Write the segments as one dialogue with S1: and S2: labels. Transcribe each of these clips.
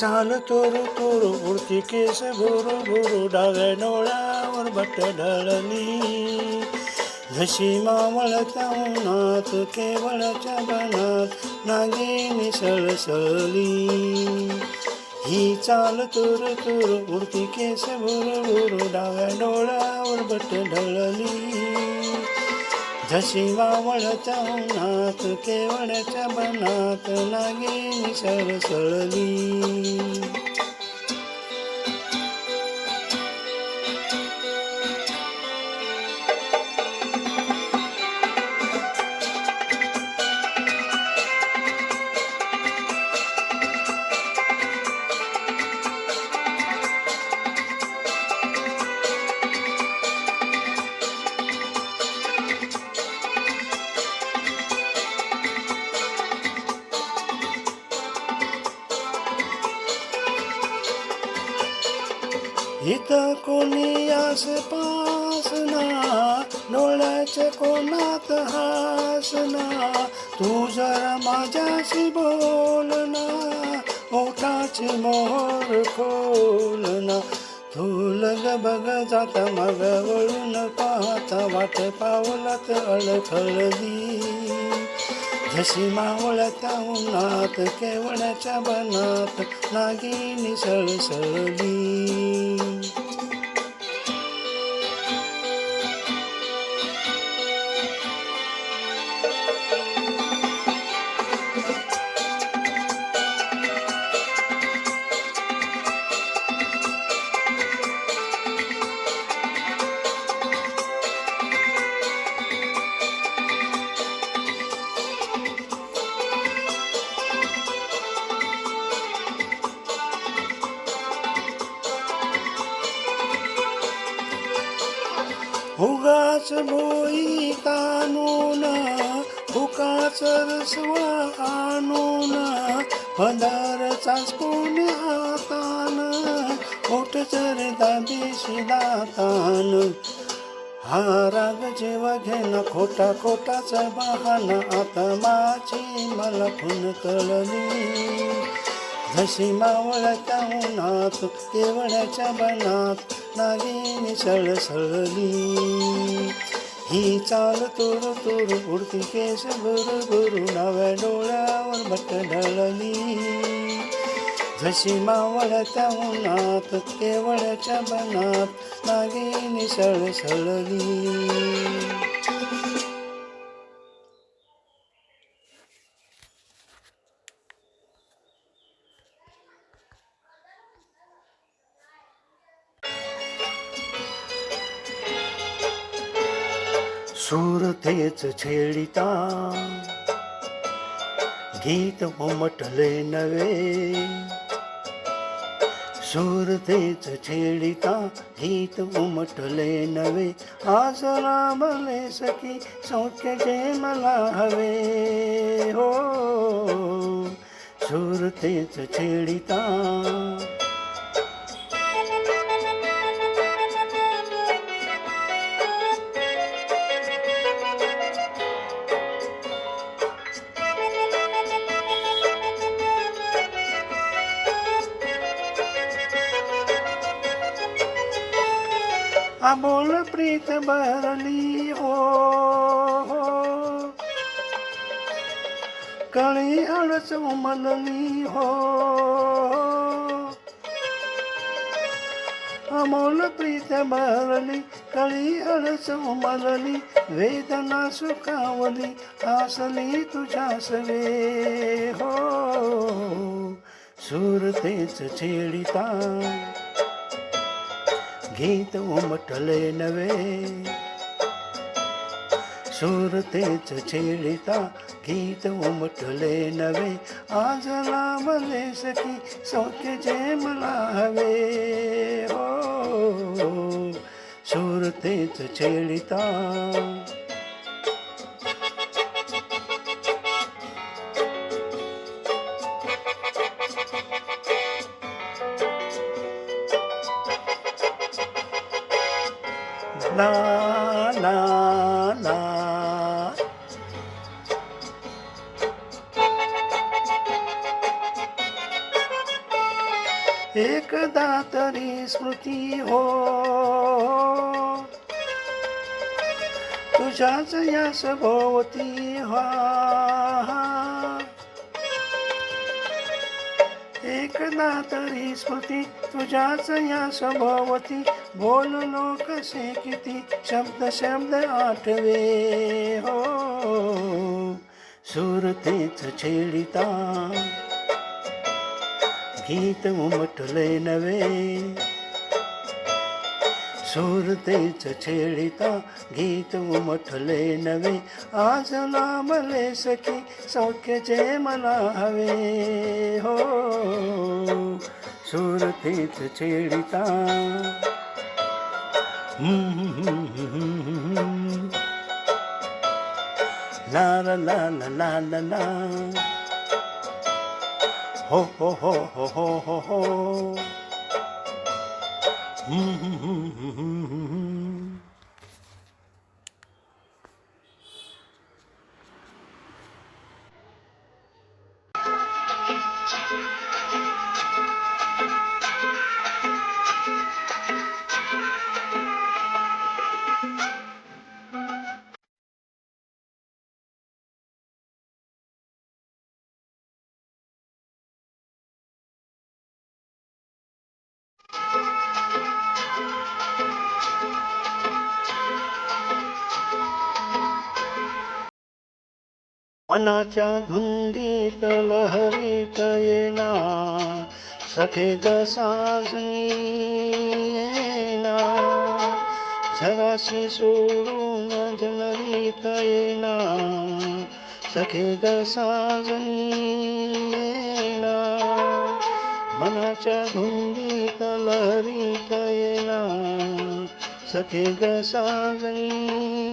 S1: चाल तोरू तोरू उडती केस भोरू भोरू डाव्या डोळ्यावर बट ढळली जशी मावळत्या उन्हात केवळच्या बनात नागिनी सळसळली ही चाल तुर तुर उडती केस भुरू भुरू डाव्या डोळ्यावर बट ढळली जशी वावळच्या उन्हात केवळच्या बनात नागिनी सळसळली माझ्याशी बोलना ओठाची मोहर खोलना. ना तू बघ जाता मग वळून पाहता वाट पावलात अडखळली जशी मावळता उन्हात केवळ्याच्या बनात नागिनी सळसळली उगाच भोई कानोना फुकाच रसवा आणून पदार चाचपून हातान ओठ जर दाबीशी दातान. हा राग जेव्हा घेणं खोटा खोटाच बहाना आता माझी मला खुन कळली. जशी मावळत्या उन्हात केवळ्याच्या बनात नागिनी सळसळली ही चाल तुर तुर उडती केस गुरु गुरु नव्या डोळ्यावर भट ढळली. जशी मावळत्या उन्हात केवळ्याच्या बनात नागिनी सळसळली सुरतेच छेडिता गीत उमटले नवे सुरतेच छेडिता गीत उमटले नवे आज रामले सखी सौख्य जे मला हवे. हो सुरतेच छेडिता अमोल प्रीत भरली हो हो. कळी हळस उमलली हो अमोल प्रीत भरली कळी हळस उमलली वेदना सुखावली आसली तुझ्या सवे हो सुरतेच छेडिता गीत उमटले नवे सुरतेच छेडिता गीत उमटले नवे आज लावले सखी सौख्य जे मला हवे हो सुरतेच छेडिता ला तरी हो. तुझ्याच या सभोवती हा एकदा तरी स्मृती तुझ्याच या स्वभावती बोललो कसे किती शब्द शब्द आठवे हो. सुरतेच छेडिता गीत उमटले नवे. सुरतेच छेडिता गीत उमटले नवे आज लांबले सखी सौख्यचे मला हवे हो सुरतेच छेडिता ला ला ला ला ला ला ला हो हो हो हो हो हो हो मनाच्या धुंदीत लहरीत येना सफेद ग साजनी येना जराशी सोडून जनरीत येना सफेद साजनी येना मनाच्या धुंदीत लहरीत येना सफेद साजणी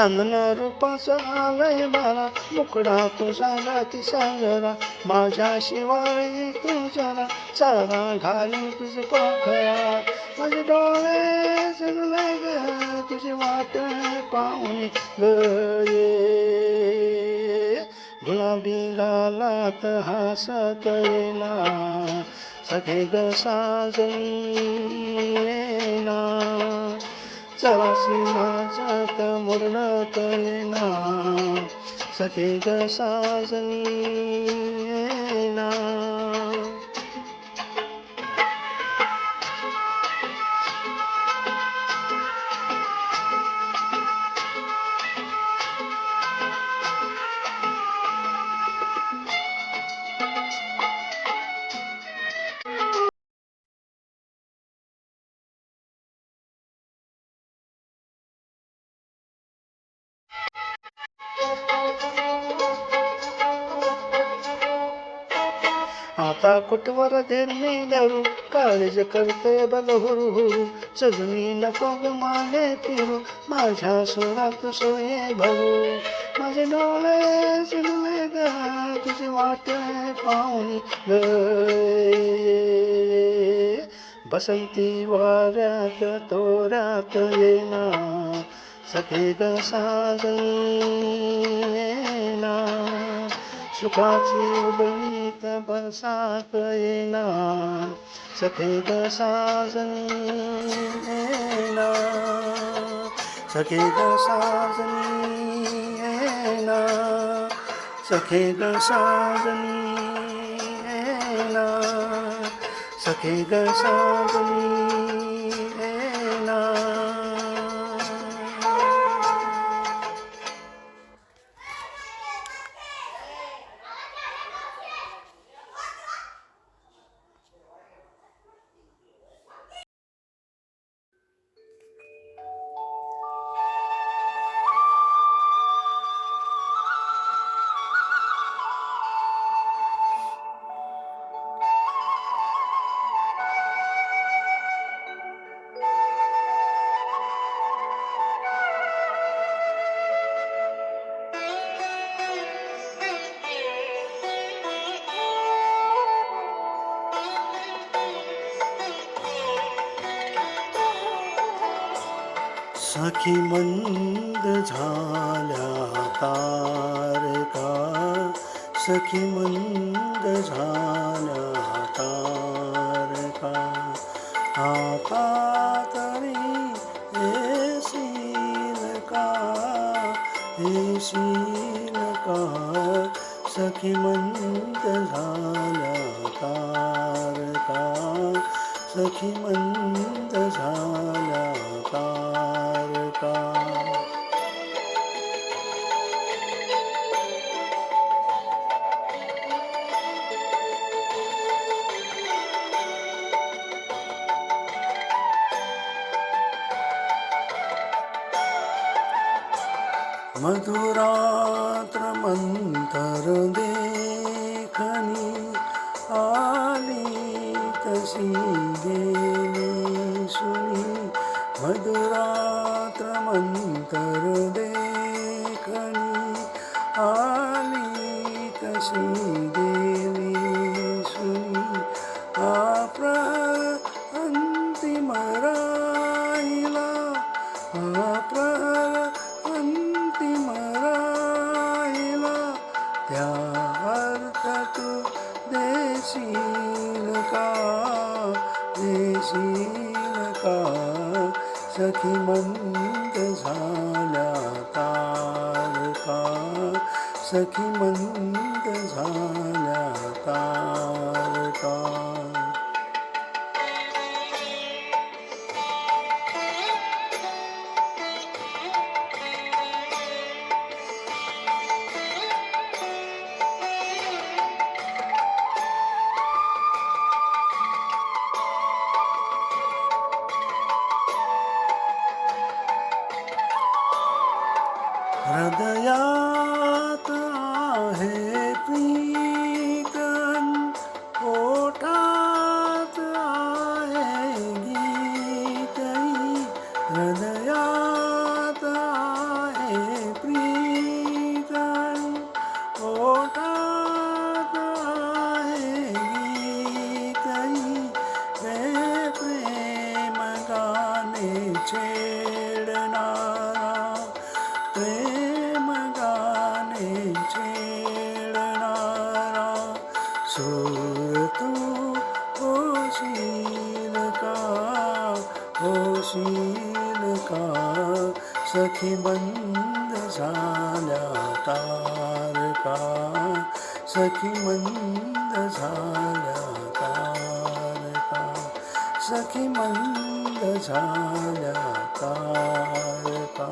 S1: चांदण्या रूपाचा आलय बाळा मुकडा तुझा राती साजरा माझ्या शिवाय तुझ्याला चारा घालून तुझे पाखरा. माझे डोळे सगळे ग तुझे वाट पाहुणे गये. गुलाबी गालात हसत येना सखे ग साजनी येना. चवासी माझ्यात मुरणात येना सखे ग साजनी आता कुठवर धरणे धरू काळज करते बल हुरू हुरू. सजनी नको ग मागे फिरू. माझ्या सुरात सोये भरू. माझे डोळे सिरले ग तुझी वाट पाहुणी ग बसंती वाऱ्यात तोऱ्यात येना सखे ग साजनी येना सुखाची उबळीत बसात येना सखे ग साजनी येना सखे ग साजनी येना सखे ग साजनी येना सखे ग साजनी सखी मंद झाल्या तारका. सखी मंद झाल्या तारका. आता तरी येशील का? येशील का? सखी मंद झाल्या तारका. सखी मंद मधुरात्र मंतर दे अर्थ तू देशील का? देशील का? सखी मंद झाल्या तारका सखी मंद झाल्या तारका ছোটা सखी मंद झाल्या तारका सखी मंद झाल्या तारका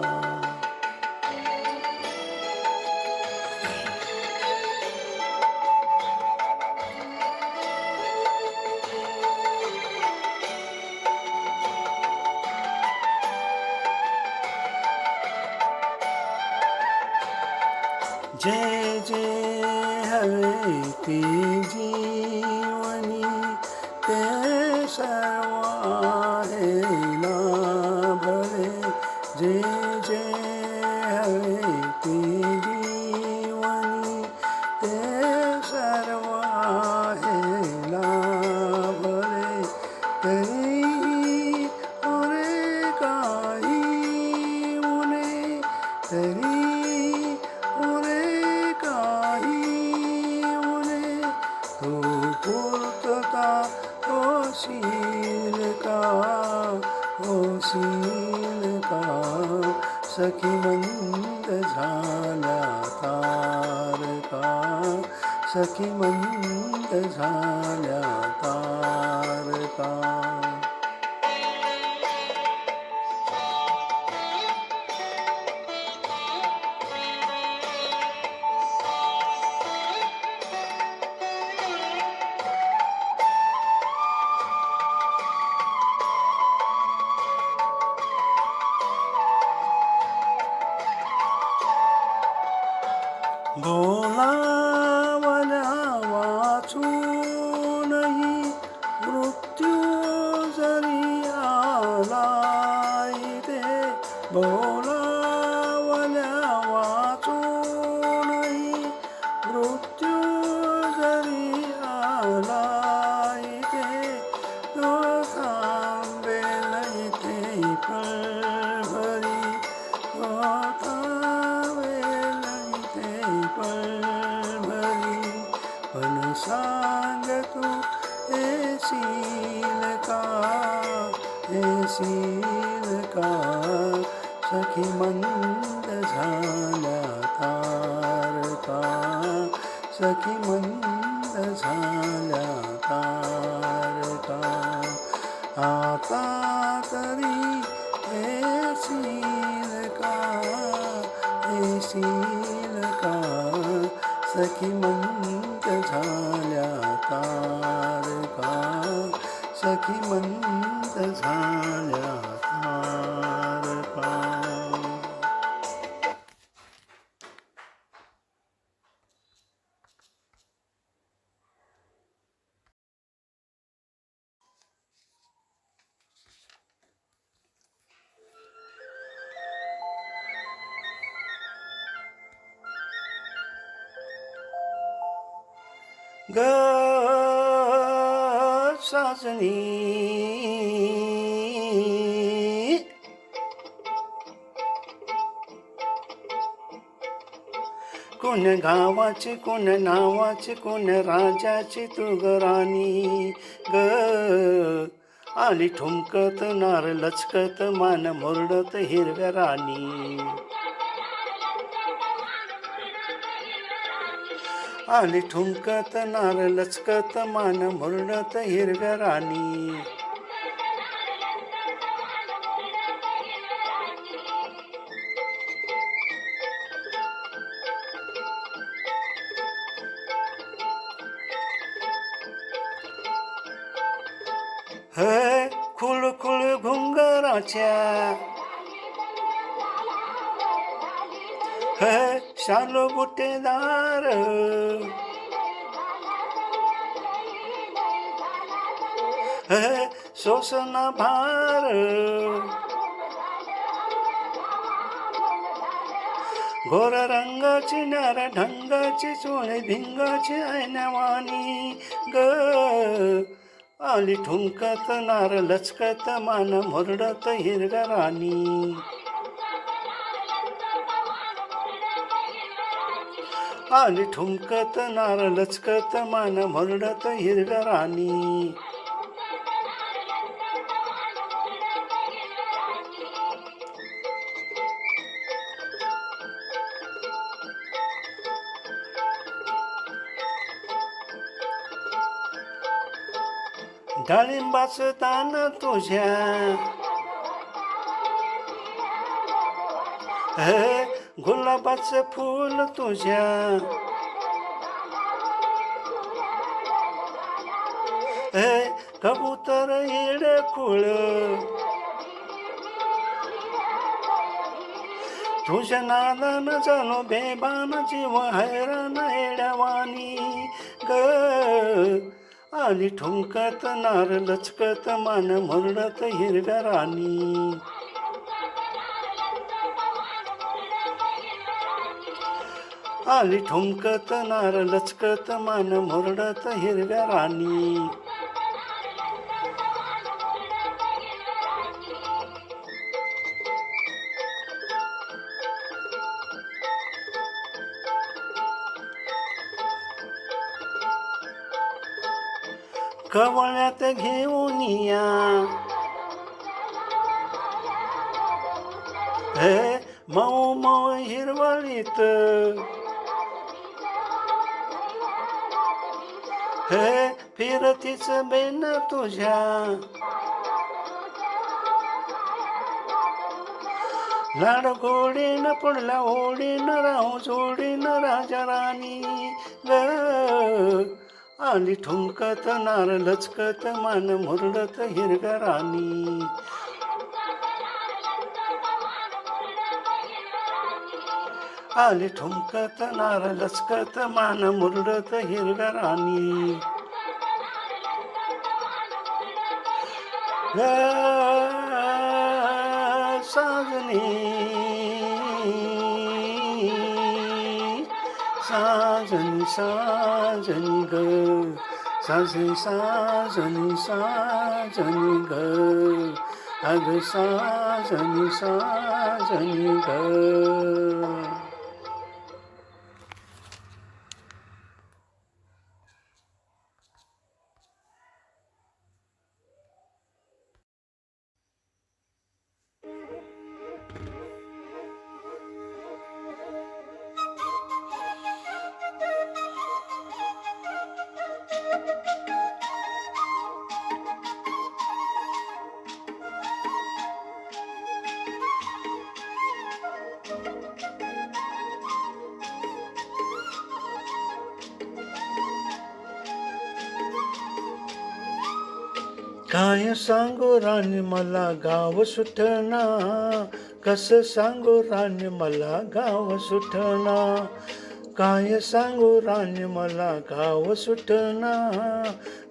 S1: तरी ओरे काही उणे तू पूर्तता होशील का होशील का सखी मंद झाल्या तारका सखी मंद झाल्या तारका। Dola wala. सखी मंद झाल्या तारका आता तरी येशील का येशील का सखी मंद झाल्या तारका सखी मंद झाल्या तारका साजनी। कोण गावाचे कोण नावाची कोण राजाची तू राणी ग. आली ठुमकत नार लचकत मान मुरडत हिरव्या राणी. आली ठुमकत नार लचकत मान मुरडत हिरव्या राणी. खुल खुळ खुळ घुंगराच्या है शालो बुटेदार। है शोषण भार। घोर रंगाची नार ढंगाची चोळे भिंगाची ऐनवानी ग। आली ठुंकत नार लचकत मान मुरडत हिरव्या राणी। आणि ठुमकत नार लचकत मान मुरडत हिरव्या राणी. डाळिंबाचं दान तुझ्या. गुलाबाचं फूल तुझ्या. हे कबूतर येड खुळ तुझ्या नादान झालो बेबान जीव हैराण हेडवानी ग आली ठुमकत नार लचकत मान म्हणत हिरव्या राणी. आली ठुमकत नार लचकत मान मुरडत हिरव्या राणी. कवळ्यात घेऊन या. हे मऊ मऊ हिरवळीत हे फिरतीच बेन तुझ्या लाड गोडीन पुढला ओढीन राहू जोडीन राजा राणी ग आली ठुमकत नार लचकत मान मुरडत हिरग राणी आली ठुमकत नार लचकत मान मुरडत हिरव्या राणी. साजनी. साजनी साजनी ग. साजनी साजनी साजनी ग. अग साजनी साजनी ग. काय सांगू राणी मला गाव सुटना कस सांगू राणी मला गाव सुटना काय सांगू राणी मला गाव सुटना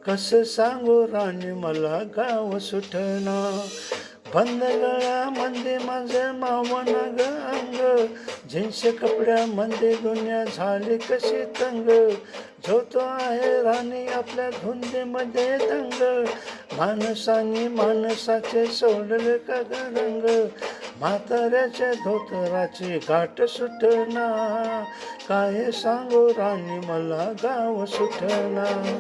S1: कस सांगू राणी मला गाव सुटना बंद गळ्यामध्ये माझं मावण ग अंग. जीन्स कपड्यामध्ये दुनिया झाली कशी तंग? झोतो आहे राणी आपल्या धुंदीमध्ये दंग. माणसाने माणसाचे सोडले का ग रंग म्हाताऱ्याच्या धोतराची गाठ सुटना. काय सांगू राणी मला गाव सुटना.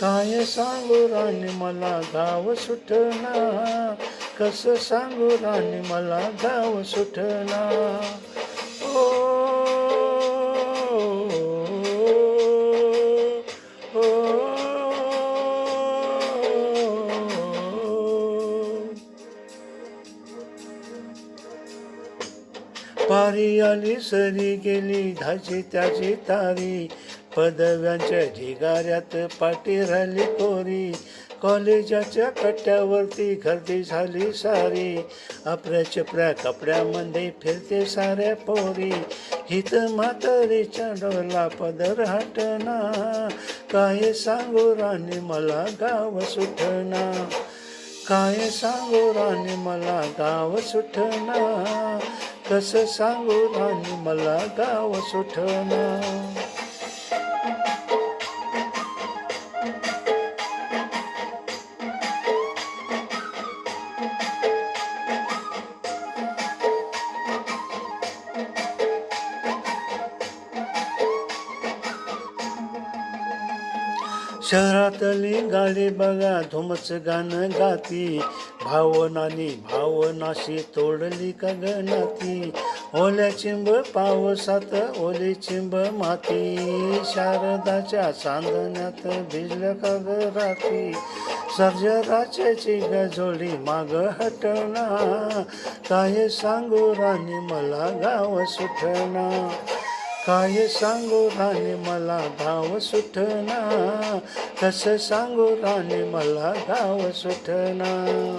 S1: काय सांगू राणी मला गाव सुटना कस सांगू राणी मला गाव सुटना ओ, ओ. पारी आली सरी गेली धाची त्याची तारी पदव्यांच्या ढिगाऱ्यात पाठी राहिली कोरी. कॉलेजाच्या कट्ट्यावरती गर्दी झाली सारी. आपल्या चिपऱ्या कपड्यामध्ये फिरते साऱ्या पोरी. हित म्हातारीच्या डोला पदर हटना काय सांगू राणी मला गाव सुटना काय सांगू राणी मला गाव सुटना कसं सांगू राणी मला गाव सुटना शहरातली गाडी बघा धुमच गाणं गाती. भावनानी भावनाशी तोडली का ओल्या चिंब पावसात ओली चिंब माती. शारदाच्या चांदण्यात भिजलं का राती? सर्जराच्याची गजोडी माग हटना काय सांगू राणी मला गाव सुटना काय सांगू राणे मला गाव सुटना. कस सांगू राणे मला धाव सुटना.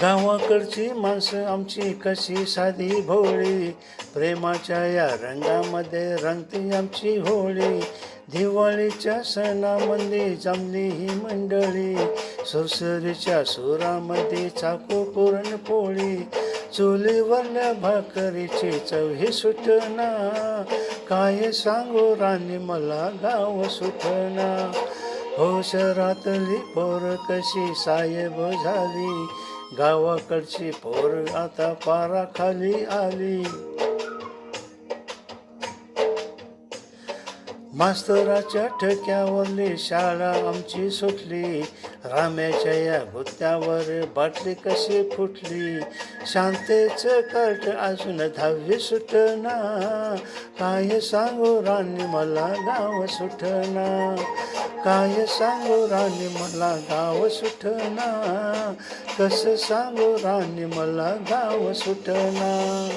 S1: गावाकडची माणसं आमची कशी साधी भोळी? प्रेमाच्या या रंगामध्ये रंगती आमची होळी. दिवाळीच्या सणामध्ये जमली ही मंडळी. सुरसरीच्या सुरामध्ये चाकू पुरणपोळी चुलीवरल्या भाकरीची चव सुटना. काय सांगू राणी मला गाव सुटना. हो शहरातली पोर कशी साहेब झाली. गावाकडची पोर आता पारा खाली आली. मास्तराच्या ठक्यावरली शाळा आमची सुटली. राम्याच्या या भुत्यावर बाटली कशी फुटली? शांतेचं कट अजून दहावी सुटना. काय सांगू राणी मला गाव सुटना. काय सांगू राणी मला गाव सुटना. कसं सांगू राणी मला गाव सुटना.